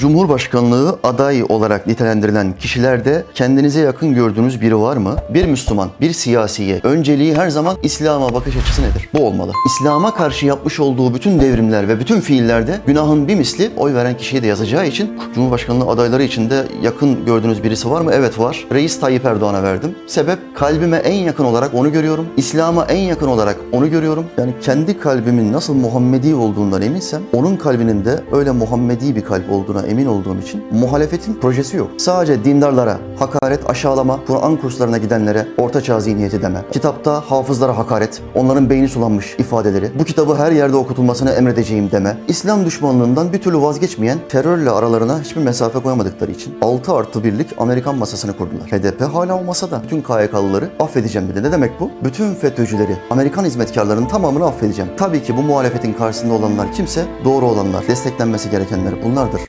Cumhurbaşkanlığı aday olarak nitelendirilen kişilerde kendinize yakın gördüğünüz biri var mı? Bir Müslüman, bir siyasiye önceliği her zaman İslam'a bakış açısı nedir? Bu olmalı. İslam'a karşı yapmış olduğu bütün devrimler ve bütün fiillerde günahın bir misli oy veren kişiye de yazacağı için Cumhurbaşkanlığı adayları içinde yakın gördüğünüz birisi var mı? Evet var. Reis Tayyip Erdoğan'a verdim. Sebep kalbime en yakın olarak onu görüyorum. İslam'a en yakın olarak onu görüyorum. Yani kendi kalbimin nasıl Muhammedi olduğundan eminsem onun kalbinin de öyle Muhammedi bir kalp olduğuna emin olduğum için muhalefetin projesi yok. Sadece dindarlara hakaret, aşağılama, Kur'an kurslarına gidenlere orta çağ zihniyeti deme. Kitapta hafızlara hakaret, onların beyni sulanmış ifadeleri, bu kitabı her yerde okutulmasını emredeceğim deme. İslam düşmanlığından bir türlü vazgeçmeyen terörle aralarına hiçbir mesafe koyamadıkları için 6 artı birlik Amerikan masasını kurdular. HDP hala o masada. Bütün KYK'lıları affedeceğim dedi. Ne demek bu? Bütün FETÖ'cüleri, Amerikan hizmetkarlarının tamamını affedeceğim. Tabii ki bu muhalefetin karşısında olanlar kimse doğru olanlar, desteklenmesi gerekenler bunlardır.